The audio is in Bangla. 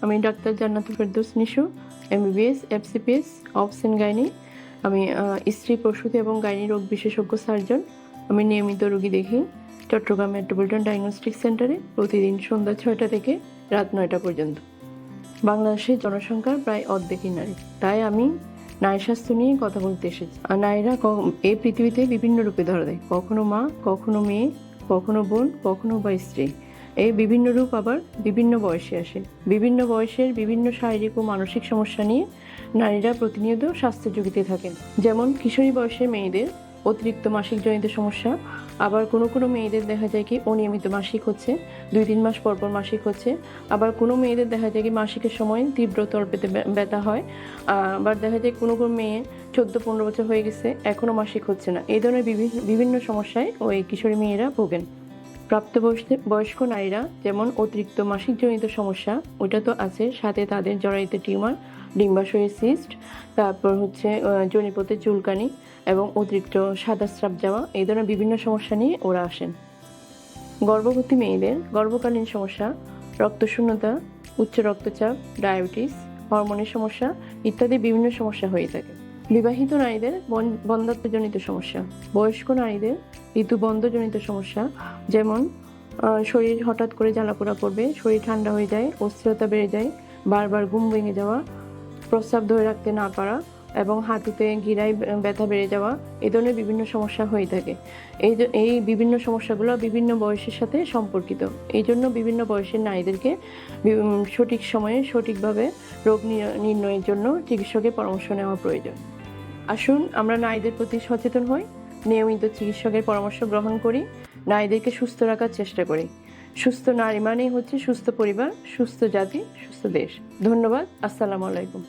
আমি doctor Jannatul Ferdous Nishu MBBS FCPS option gynae আমি স্ত্রী প্রসূতি এবং গাইনি রোগ বিশেষজ্ঞ সার্জন। আমি নিয়মিত রোগী দেখি চট্টগ্রাম মেট্রোপলিটন ডায়াগনস্টিক সেন্টারে প্রতিদিন সন্ধ্যা ছয়টা থেকে রাত নয়টা পর্যন্ত। বাংলাদেশের জনসংখ্যার প্রায় অর্ধেকই নারী। তাই আমি নারী স্বাস্থ্য নিয়ে কথা বলতে এসেছি। আর নারীরা এই পৃথিবীতে বিভিন্ন রূপে ধরা দেয়। কখনো মা, কখনো মেয়ে, কখনো বোন, কখনো বা স্ত্রী। এই বিভিন্ন রূপ আবার বিভিন্ন বয়সে আসে। বিভিন্ন বয়সের বিভিন্ন শারীরিক ও মানসিক সমস্যা নিয়ে নারীরা প্রতিনিয়ত স্বাস্থ্য ঝুঁকিতে থাকেন। যেমন কিশোরী বয়সে মেয়েদের অতিরিক্ত মাসিক জনিত সমস্যা, আবার কোনো কোনো মেয়েদের দেখা যায় কি অনিয়মিত মাসিক হচ্ছে, দুই তিন মাস পর পর মাসিক হচ্ছে, আবার কোনো মেয়েদের দেখা যায় কি মাসিকের সময় তীব্র তলপেতে ব্য- ব্যথা হয়, আবার দেখা যায় কোনো কোনো মেয়ে চোদ্দ পনেরো বছর হয়ে গেছে এখনও মাসিক হচ্ছে না। এই ধরনের বিভিন্ন বিভিন্ন সমস্যায় ওই কিশোরী মেয়েরা ভোগেন। প্রাপ্তবয়স্ক বয়স্ক নারীরা যেমন অতিরিক্ত মাসিকজনিত সমস্যা, ওটা তো আছে। সাথে তাদের জরায়ুতে টিউমার, ডিম্বাশয়ের সিস্ট তারপর হচ্ছে জনিপথে চুলকানি এবং অতিরিক্ত সাদা স্রাব যাওয়া। এই ধরনের বিভিন্ন সমস্যা নিয়ে ওরা আসেন। গর্ভবতী মেয়েদের গর্ভকালীন সমস্যা, রক্তশূন্যতা, উচ্চ রক্তচাপ, ডায়াবেটিস, হরমোনের সমস্যা ইত্যাদি বিভিন্ন সমস্যা হয়ে থাকে। বিবাহিত নারীদের বন- বন্ধ্যাত্বজনিত সমস্যা। বয়স্ক নারীদের ঋতুবন্ধজনিত সমস্যা, যেমন শরীর হঠাৎ করে জ্বালাপোড়া করবে, শরীর ঠান্ডা হয়ে যায়, অস্থিরতা বেড়ে যায়, বারবার ঘুম ভেঙে যাওয়া, প্রস্রাব ধরে রাখতে না পারা এবং হাঁটুতে গিরায় ব্যথা বেড়ে যাওয়া এই ধরনের বিভিন্ন সমস্যা হয়ে থাকে। এই এই বিভিন্ন সমস্যাগুলো বিভিন্ন বয়সের সাথে সম্পর্কিত। এই জন্য বিভিন্ন বয়সের নারীদেরকে সঠিক সময়ে সঠিকভাবে রোগ নির্ণয়ের জন্য চিকিৎসকের পরামর্শ নেওয়া প্রয়োজন। আসুন, আমরা নারীদের প্রতি সচেতন হই, নিয়মিত চিকিৎসকের পরামর্শ গ্রহণ করি, নারীদেরকে সুস্থ রাখার চেষ্টা করি। সুস্থ নারী মানেই হচ্ছে সুস্থ পরিবার, সুস্থ জাতি, সুস্থ দেশ। ধন্যবাদ, আসসালামু আলাইকুম।